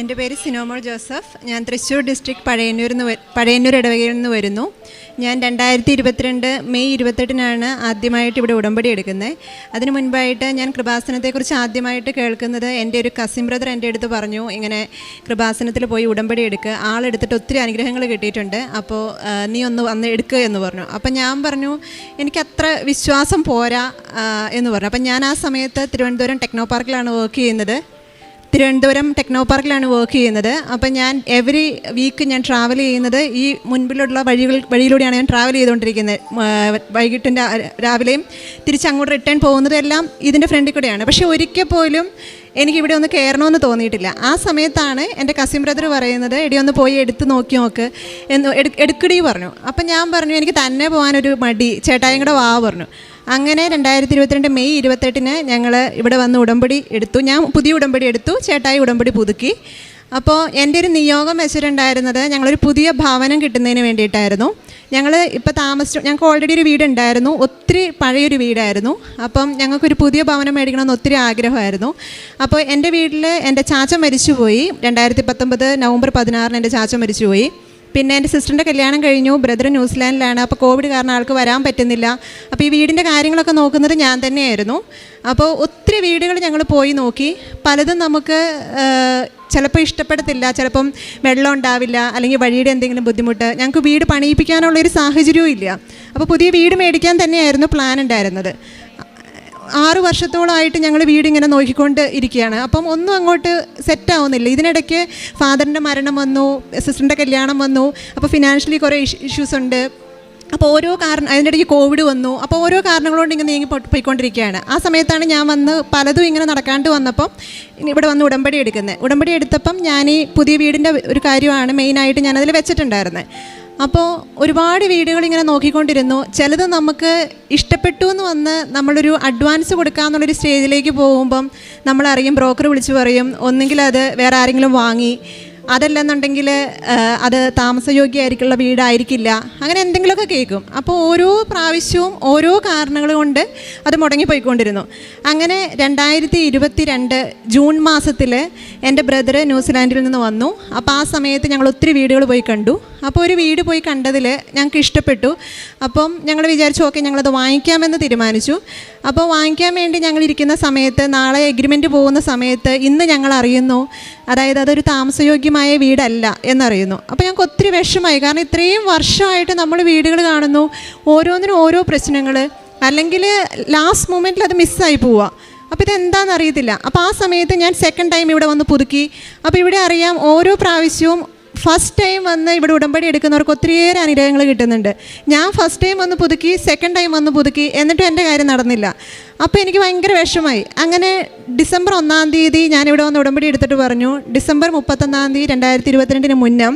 എന്റെ പേര് സിനോമോൾ ജോസഫ്. ഞാൻ തൃശ്ശൂർ ഡിസ്ട്രിക്ട് പഴയന്നൂരിൽ നിന്ന് പഴയന്നൂർ ഇടവകയിൽ നിന്ന് വരുന്നു. ഞാൻ രണ്ടായിരത്തി ഇരുപത്തിരണ്ട് മെയ് ഇരുപത്തെട്ടിനാണ് ആദ്യമായിട്ട് ഇവിടെ ഉടമ്പടി എടുക്കുന്നത്. അതിനു മുൻപായിട്ട് ഞാൻ കൃപാസനത്തെക്കുറിച്ച് ആദ്യമായിട്ട് കേൾക്കുന്നത് എന്റെ ഒരു കസിൻ ബ്രദർ എന്റെ അടുത്ത് പറഞ്ഞു ഇങ്ങനെ കൃപാസനത്തിൽ പോയി ഉടമ്പടി എടുക്കുക ആളെടുത്തിട്ട് ഒത്തിരി അനുഗ്രഹങ്ങൾ കിട്ടിയിട്ടുണ്ട്. അപ്പോൾ നീ ഒന്ന് വന്ന് എടുക്കുക എന്ന് പറഞ്ഞു. അപ്പം ഞാൻ പറഞ്ഞു എനിക്ക് എനിക്കത്ര വിശ്വാസം പോരാ എന്ന് പറഞ്ഞു. അപ്പം ഞാൻ ആ സമയത്ത് തിരുവനന്തപുരം ടെക്നോ പാർക്കിലാണ് വർക്ക് ചെയ്യുന്നത്. തിരുവനന്തപുരം ടെക്നോ പാർക്കിലാണ് വർക്ക് ചെയ്യുന്നത്. അപ്പം ഞാൻ എവറി വീക്ക് ഞാൻ ട്രാവൽ ചെയ്യുന്നത് ഈ മുൻപിലുള്ള വഴികൾ വഴിയിലൂടെയാണ് ഞാൻ ട്രാവൽ ചെയ്തുകൊണ്ടിരിക്കുന്നത്. വൈകിട്ടിന്റെ രാവിലെയും തിരിച്ചങ്ങോട്ട് റിട്ടേൺ പോകുന്നതെല്ലാം ഇതിന്റെ ഫ്രണ്ടിൽ കൂടെയാണ്. പക്ഷേ ഒരിക്കൽ പോലും എനിക്കിവിടെ ഒന്ന് കയറണമെന്ന് തോന്നിയിട്ടില്ല. ആ സമയത്താണ് എന്റെ കസിൻ ബ്രദർ പറയുന്നത് എടി ഒന്ന് പോയി എടുത്ത് നോക്കി നോക്ക് എന്ന് എടു- എടുക്കടി പറഞ്ഞു. അപ്പം ഞാൻ പറഞ്ഞു എനിക്ക് തന്നെ പോകാനൊരു മടി. ചേട്ടായും കൂടെ വാ പറഞ്ഞു. അങ്ങനെ രണ്ടായിരത്തി ഇരുപത്തിരണ്ട് മെയ് ഇരുപത്തെട്ടിന് ഞങ്ങൾ ഇവിടെ വന്ന് ഉടമ്പടി എടുത്തു. ഞാൻ പുതിയ ഉടമ്പടി എടുത്തു. ചേട്ടായി ഉടമ്പടി പുതുക്കി. അപ്പോൾ എന്റെ ഒരു നിയോഗം വെച്ചിട്ടുണ്ടായിരുന്നത് ഞങ്ങളൊരു പുതിയ ഭവനം കിട്ടുന്നതിന് വേണ്ടിയിട്ടായിരുന്നു. ഞങ്ങൾ ഇപ്പോൾ താമസിച്ചു ഞങ്ങൾക്ക് ഓൾറെഡി ഒരു വീടുണ്ടായിരുന്നു. ഒത്തിരി പഴയൊരു വീടായിരുന്നു. അപ്പം ഞങ്ങൾക്കൊരു പുതിയ ഭവനം മേടിക്കണമെന്ന് ഒത്തിരി ആഗ്രഹമായിരുന്നു. അപ്പോൾ എന്റെ വീട്ടിൽ എന്റെ ചാച്ച മരിച്ചുപോയി. രണ്ടായിരത്തി പത്തൊമ്പത് നവംബർ പതിനാറിന് എന്റെ ചാച്ച മരിച്ചുപോയി. പിന്നെ എന്റെ സിസ്റ്ററിന്റെ കല്യാണം കഴിഞ്ഞു. ബ്രദർ ന്യൂസിലാൻഡിലാണ്. അപ്പോൾ കോവിഡ് കാരണം ആൾക്ക് വരാൻ പറ്റുന്നില്ല. അപ്പോൾ ഈ വീടിന്റെ കാര്യങ്ങളൊക്കെ നോക്കുന്നത് ഞാൻ തന്നെയായിരുന്നു. അപ്പോൾ ഒത്തിരി വീടുകൾ ഞങ്ങൾ പോയി നോക്കി. പലതും നമുക്ക് ചിലപ്പോൾ ഇഷ്ടപ്പെടത്തില്ല. ചിലപ്പം വെള്ളം ഉണ്ടാവില്ല. അല്ലെങ്കിൽ വഴിയുടെ എന്തെങ്കിലും ബുദ്ധിമുട്ട്. ഞങ്ങൾക്ക് വീട് പണിയിപ്പിക്കാനുള്ളൊരു സാഹചര്യവും ഇല്ല. അപ്പോൾ പുതിയ വീട് മേടിക്കാൻ തന്നെയായിരുന്നു പ്ലാൻ ഉണ്ടായിരുന്നത്. ആറ് വർഷത്തോളമായിട്ട് ഞങ്ങൾ വീട് ഇങ്ങനെ നോക്കിക്കൊണ്ട് ഇരിക്കുകയാണ്. അപ്പം ഒന്നും അങ്ങോട്ട് സെറ്റ് ആവുന്നില്ല ഇതിനിടയ്ക്ക് ഫാദറിന്റെ മരണം വന്നു സിസ്റ്ററിന്റെ കല്യാണം വന്നു അപ്പോൾ ഫിനാൻഷ്യലി കുറേ ഇഷ്യൂസ് ഉണ്ട്. അപ്പോൾ ഓരോ കാരണം അതിനിടയ്ക്ക് കോവിഡ് വന്നു. അപ്പോൾ ഓരോ കാരണങ്ങൾ കൊണ്ട് ഇങ്ങനെ നീങ്ങി പോയിക്കൊണ്ടിരിക്കുകയാണ്. ആ സമയത്താണ് ഞാൻ വന്ന് പലതും ഇങ്ങനെ നടക്കാണ്ട് വന്നപ്പം ഇവിടെ വന്ന് ഉടമ്പടി എടുക്കുന്നത്. ഉടമ്പടി എടുത്തപ്പം ഞാൻ ഈ പുതിയ വീടിന്റെ ഒരു കാര്യമാണ് മെയിനായിട്ട് ഞാനതിൽ വെച്ചിട്ടുണ്ടായിരുന്നത് അപ്പോൾ ഒരുപാട് വീടുകൾ ഇങ്ങനെ നോക്കിക്കൊണ്ടിരുന്നു. ചിലത് നമുക്ക് ഇഷ്ടപ്പെട്ടു എന്ന് വന്ന് നമ്മളൊരു അഡ്വാൻസ് കൊടുക്കാമെന്നുള്ളൊരു സ്റ്റേജിലേക്ക് പോകുമ്പം നമ്മളറിയും ബ്രോക്കർ വിളിച്ച് പറയും ഒന്നെങ്കിൽ അത് വേറെ ആരെങ്കിലും വാങ്ങി അതല്ലെന്നുണ്ടെങ്കിൽ അത് താമസയോഗ്യമായിരിക്കുള്ള വീടായിരിക്കില്ല അങ്ങനെ എന്തെങ്കിലുമൊക്കെ കേൾക്കും. അപ്പോൾ ഓരോ പ്രാവശ്യവും ഓരോ കാരണങ്ങൾ കൊണ്ട് അത് മുടങ്ങിപ്പോയിക്കൊണ്ടിരുന്നു. അങ്ങനെ രണ്ടായിരത്തി ഇരുപത്തി രണ്ട് ജൂൺ മാസത്തിൽ എന്റെ ബ്രദർ ന്യൂസിലാൻഡിൽ നിന്ന് വന്നു. അപ്പോൾ ആ സമയത്ത് ഞങ്ങൾ ഒത്തിരി വീടുകൾ പോയി കണ്ടു. അപ്പോൾ ഒരു വീട് പോയി കണ്ടതിൽ ഞങ്ങൾക്ക് ഇഷ്ടപ്പെട്ടു. അപ്പം ഞങ്ങൾ വിചാരിച്ചു ഓക്കെ ഞങ്ങളത് വാങ്ങിക്കാമെന്ന് തീരുമാനിച്ചു. അപ്പോൾ വാങ്ങിക്കാൻ വേണ്ടി ഞങ്ങൾ ഇരിക്കുന്ന സമയത്ത് നാളെ എഗ്രിമെന്റ് പോകുന്ന സമയത്ത് ഇന്ന് ഞങ്ങൾ അറിയുന്നു അതായത് അതൊരു താമസയോഗ്യമായ വീടല്ല എന്നറിയുന്നു. അപ്പോൾ ഞങ്ങൾക്ക് ഒത്തിരി വിഷമായി കാരണം ഇത്രയും വർഷമായിട്ട് നമ്മൾ വീടുകൾ കാണുന്നു ഓരോന്നിനും ഓരോ പ്രശ്നങ്ങൾ. അല്ലെങ്കിൽ ലാസ്റ്റ് മൊമെന്റിൽ അത് മിസ്സായി പോവുക. അപ്പോൾ ഇതെന്താണെന്ന് അറിയത്തില്ല അപ്പോൾ ആ സമയത്ത് ഞാൻ സെക്കൻഡ് ടൈം ഇവിടെ വന്ന് പുതുക്കി. അപ്പോൾ ഇവിടെ അറിയാം ഓരോ പ്രാവശ്യവും ഫസ്റ്റ് ടൈം വന്ന് ഇവിടെ ഉടമ്പടി എടുക്കുന്നവർക്ക് ഒത്തിരിയേറെ അനുഗ്രഹങ്ങൾ കിട്ടുന്നുണ്ട്. ഞാൻ ഫസ്റ്റ് ടൈം വന്ന് പുതുക്കി സെക്കൻഡ് ടൈം വന്ന് പുതുക്കി എന്നിട്ടും എന്റെ കാര്യം നടന്നില്ല. അപ്പോൾ എനിക്ക് ഭയങ്കര വിഷമായി അങ്ങനെ ഡിസംബർ ഒന്നാം തീയതി ഞാനിവിടെ വന്ന് ഉടമ്പടി എടുത്തിട്ട് പറഞ്ഞു ഡിസംബർ മുപ്പത്തൊന്നാം തീയതി രണ്ടായിരത്തി ഇരുപത്തിരണ്ടിന് മുന്നം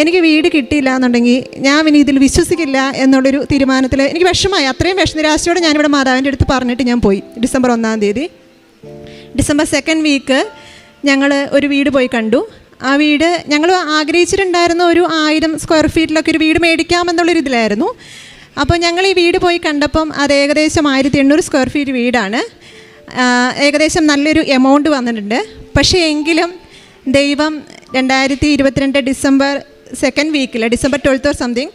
എനിക്ക് വീട് കിട്ടിയില്ല എന്നുണ്ടെങ്കിൽ ഞാൻ ഇനി ഇതിൽ വിശ്വസിക്കില്ല എന്നുള്ളൊരു തീരുമാനത്തിൽ എനിക്ക് വിഷമായി അത്രയും വിഷനിരാശയോടെ ഞാനിവിടെ മാതാവിന്റെ അടുത്ത് പറഞ്ഞിട്ട് ഞാൻ പോയി ഡിസംബർ ഒന്നാം തീയതി. ഡിസംബർ സെക്കൻഡ് വീക്ക് ഞങ്ങൾ ഒരു വീട് പോയി കണ്ടു. ആ വീട് ഞങ്ങൾ ആഗ്രഹിച്ചിട്ടുണ്ടായിരുന്ന ഒരു ആയിരം സ്ക്വയർ ഫീറ്റിലൊക്കെ ഒരു വീട് മേടിക്കാമെന്നുള്ളൊരു ഇതിലായിരുന്നു അപ്പോൾ ഞങ്ങൾ ഈ വീട് പോയി കണ്ടപ്പം അത് ഏകദേശം ആയിരത്തി എണ്ണൂറ് സ്ക്വയർ ഫീറ്റ് വീടാണ്. ഏകദേശം നല്ലൊരു എമൗണ്ട് വന്നിട്ടുണ്ട്. പക്ഷേ എങ്കിലും ദൈവം രണ്ടായിരത്തി ഇരുപത്തിരണ്ട് ഡിസംബർ സെക്കൻഡ് വീക്കിൽ ഡിസംബർ ട്വൽത്ത് ഓർ സംതിങ്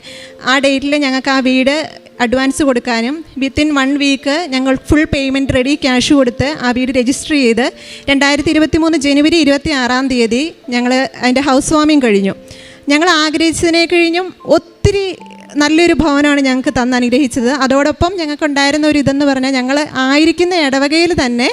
ആ ഡേറ്റിൽ ഞങ്ങൾക്ക് ആ വീട് അഡ്വാൻസ് കൊടുക്കാനും വിത്തിൻ വൺ വീക്ക് ഞങ്ങൾ ഫുൾ പേയ്മെന്റ് റെഡി ക്യാഷ് കൊടുത്ത് ആ വീട് രജിസ്റ്റർ ചെയ്ത് രണ്ടായിരത്തി ഇരുപത്തി മൂന്ന് ജനുവരി ഇരുപത്തി ആറാം തീയതി ഞങ്ങൾ അതിന്റെ ഹൗസ് വാമിങ് കഴിഞ്ഞു. ഞങ്ങൾ ആഗ്രഹിച്ചതിനെ കഴിഞ്ഞും ഒത്തിരി നല്ലൊരു ഭവനമാണ് ഞങ്ങൾക്ക് തന്ന് അനുഗ്രഹിച്ചത്. അതോടൊപ്പം ഞങ്ങൾക്കുണ്ടായിരുന്ന ഒരു ഇതെന്ന് പറഞ്ഞാൽ ഞങ്ങൾ ആയിരിക്കുന്ന ഇടവകയിൽ തന്നെ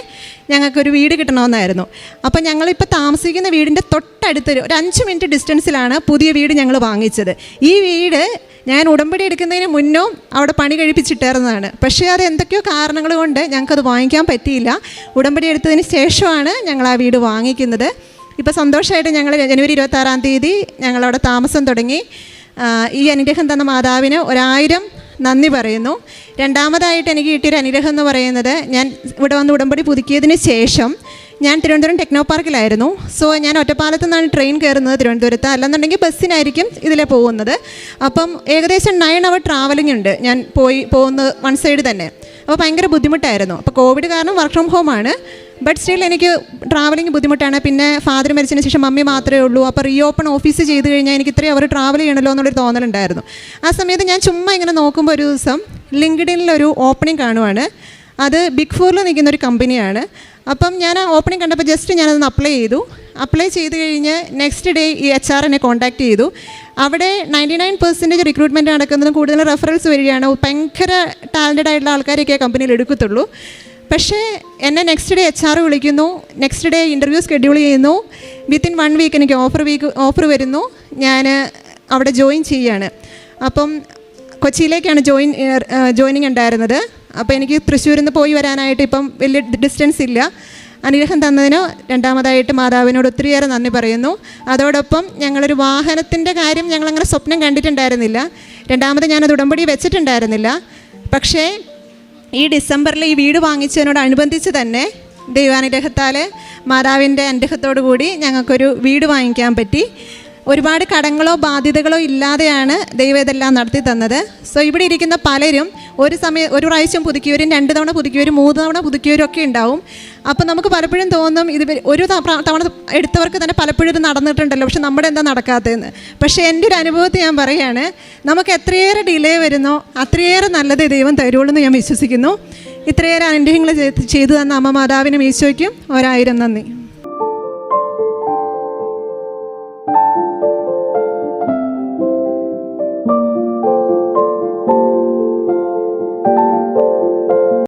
ഞങ്ങൾക്കൊരു വീട് കിട്ടണമെന്നായിരുന്നു. അപ്പോൾ ഞങ്ങളിപ്പോൾ താമസിക്കുന്ന വീടിന്റെ തൊട്ടടുത്തൊരു ഒരു അഞ്ച് മിനിറ്റ് ഡിസ്റ്റൻസിലാണ് പുതിയ വീട് ഞങ്ങൾ വാങ്ങിച്ചത്. ഈ വീട് ഞാൻ ഉടമ്പടി എടുക്കുന്നതിന് മുന്നോ അവിടെ പണി കഴിപ്പിച്ചിട്ടായിരുന്നതാണ് പക്ഷേ അത് എന്തൊക്കെയോ കാരണങ്ങൾ കൊണ്ട് ഞങ്ങൾക്കത് വാങ്ങിക്കാൻ പറ്റിയില്ല. ഉടമ്പടി എടുത്തതിന് ശേഷമാണ് ഞങ്ങൾ ആ വീട് വാങ്ങിക്കുന്നത്. ഇപ്പോൾ സന്തോഷമായിട്ട് ഞങ്ങൾ ജനുവരി ഇരുപത്താറാം തീയതി ഞങ്ങളവിടെ താമസം തുടങ്ങി. ഈ അനുഗ്രഹം തന്ന മാതാവിന് ഒരായിരം നന്ദി പറയുന്നു. രണ്ടാമതായിട്ട് എനിക്ക് കിട്ടിയൊരു അനുഗ്രഹം എന്ന് പറയുന്നത് ഞാൻ ഇവിടെ വന്ന് ഉടമ്പടി പുതുക്കിയതിന് ശേഷം ഞാൻ തിരുവനന്തപുരം ടെക്നോ പാർക്കിലായിരുന്നു സോ ഞാൻ ഒറ്റപ്പാലത്തു നിന്നാണ് ട്രെയിൻ കയറുന്നത് തിരുവനന്തപുരത്ത്. അല്ലെന്നുണ്ടെങ്കിൽ ബസ്സിനായിരിക്കും ഇതിലെ പോകുന്നത്. അപ്പം ഏകദേശം നയൻ അവർ ട്രാവലിംഗ് ഉണ്ട്. ഞാൻ പോയി പോകുന്ന വൺ സൈഡ് തന്നെ. അപ്പോൾ ഭയങ്കര ബുദ്ധിമുട്ടായിരുന്നു. അപ്പോൾ കോവിഡ് കാരണം വർക്ക് ഫ്രം ഹോം ആണ്. ബട്ട് സ്റ്റിൽ എനിക്ക് ട്രാവലിംഗ് ബുദ്ധിമുട്ടാണ്. പിന്നെ ഫാദർ മരിച്ചതിന് ശേഷം മമ്മി മാത്രമേ ഉള്ളൂ. അപ്പോൾ റീ ഓപ്പൺ ഓഫീസ് ചെയ്ത് കഴിഞ്ഞാൽ എനിക്ക് ഇത്രയും അവർ ട്രാവൽ ചെയ്യണമല്ലോ എന്നുള്ളൊരു തോന്നലുണ്ടായിരുന്നു. ആ സമയത്ത് ഞാൻ ചുമ്മാ ഇങ്ങനെ നോക്കുമ്പോൾ ഒരു ദിവസം ലിങ്ക്ഡിനിലൊരു ഓപ്പണിംഗ് കാണുവാണ്. അത് ബിഗ് ഫോറിൽ നിൽക്കുന്ന ഒരു കമ്പനിയാണ്. അപ്പം ഞാൻ ആ ഓപ്പണിംഗ് കണ്ടപ്പോൾ ജസ്റ്റ് ഞാനതൊന്ന് അപ്ലൈ ചെയ്തു. അപ്ലൈ ചെയ്ത് കഴിഞ്ഞ് നെക്സ്റ്റ് ഡേ ഈ എച്ച് ആർ എന്നെ കോൺടാക്ട് ചെയ്തു. അവിടെ നയന്റി നയൻ പെർസെന്റേജ് റിക്രൂട്ട്മെന്റ് നടക്കുന്നതും കൂടുതൽ റെഫറൻസ് വരികയാണ്. ഭയങ്കര ടാലന്റഡ് ആയിട്ടുള്ള ആൾക്കാരൊക്കെ കമ്പനിയിൽ എടുക്കത്തുള്ളൂ. പക്ഷേ എന്നെ നെക്സ്റ്റ് ഡേ എച്ച് ആർ വിളിക്കുന്നു. നെക്സ്റ്റ് ഡേ ഇന്റർവ്യൂ ഷെഡ്യൂൾ ചെയ്യുന്നു. വിത്തിൻ വൺ വീക്ക് എനിക്ക് ഓഫർ വീക്ക് ഓഫർ വരുന്നു. ഞാൻ അവിടെ ജോയിൻ ചെയ്യുകയാണ് അപ്പം കൊച്ചിയിലേക്കാണ് ജോയിൻ ജോയിനിങ് ഉണ്ടായിരുന്നത്. അപ്പോൾ എനിക്ക് തൃശ്ശൂരിൽ നിന്ന് പോയി വരാനായിട്ട് ഇപ്പം വലിയ ഡിസ്റ്റൻസ് ഇല്ല. അനുഗ്രഹം തന്നതിന് രണ്ടാമതായിട്ട് മാതാവിനോട് ഒത്തിരിയേറെ നന്ദി പറയുന്നു. അതോടൊപ്പം ഞങ്ങളൊരു വാഹനത്തിന്റെ കാര്യം ഞങ്ങളങ്ങനെ സ്വപ്നം കണ്ടിട്ടുണ്ടായിരുന്നില്ല. രണ്ടാമത് ഞാനത് ഉടമ്പടി വെച്ചിട്ടുണ്ടായിരുന്നില്ല. പക്ഷേ ഈ ഡിസംബറിൽ ഈ വീട് വാങ്ങിച്ചതിനോടനുബന്ധിച്ച് തന്നെ ദൈവാനുഗ്രഹത്താൽ മാതാവിന്റെ അനുഗ്രഹത്തോടു കൂടി ഞങ്ങൾക്കൊരു വീട് വാങ്ങിക്കാൻ പറ്റി. ഒരുപാട് കടങ്ങളോ ബാധ്യതകളോ ഇല്ലാതെയാണ് ദൈവം ഇതെല്ലാം നടത്തി തന്നത്. സോ ഇവിടെ ഇരിക്കുന്ന പലരും ഒരു സമയം ഒരു പ്രാവശ്യം പുതുക്കിയവരും രണ്ട് തവണ പുതുക്കിയവരും മൂന്ന് തവണ പുതുക്കിയവരും ഒക്കെ ഉണ്ടാവും. അപ്പോൾ നമുക്ക് പലപ്പോഴും തോന്നും ഇത് ഒരു തവണ എടുത്തവർക്ക് തന്നെ പലപ്പോഴും ഇത് നടന്നിട്ടുണ്ടല്ലോ. പക്ഷെ നമ്മുടെ എന്താ നടക്കാത്തതെന്ന്. പക്ഷേ എന്റെ ഒരു അനുഭവത്തിൽ ഞാൻ പറയുകയാണ് നമുക്ക് എത്രയേറെ ഡിലേ വരുന്നോ അത്രയേറെ നല്ലത് ദൈവം തരുള്ളൂ എന്ന് ഞാൻ വിശ്വസിക്കുന്നു. ഇത്രയേറെ അനുഗ്രഹങ്ങൾ ചെയ്തു തന്ന അമ്മ മാതാവിനും ഈശോയ്ക്കും ഒരായിരം നന്ദി.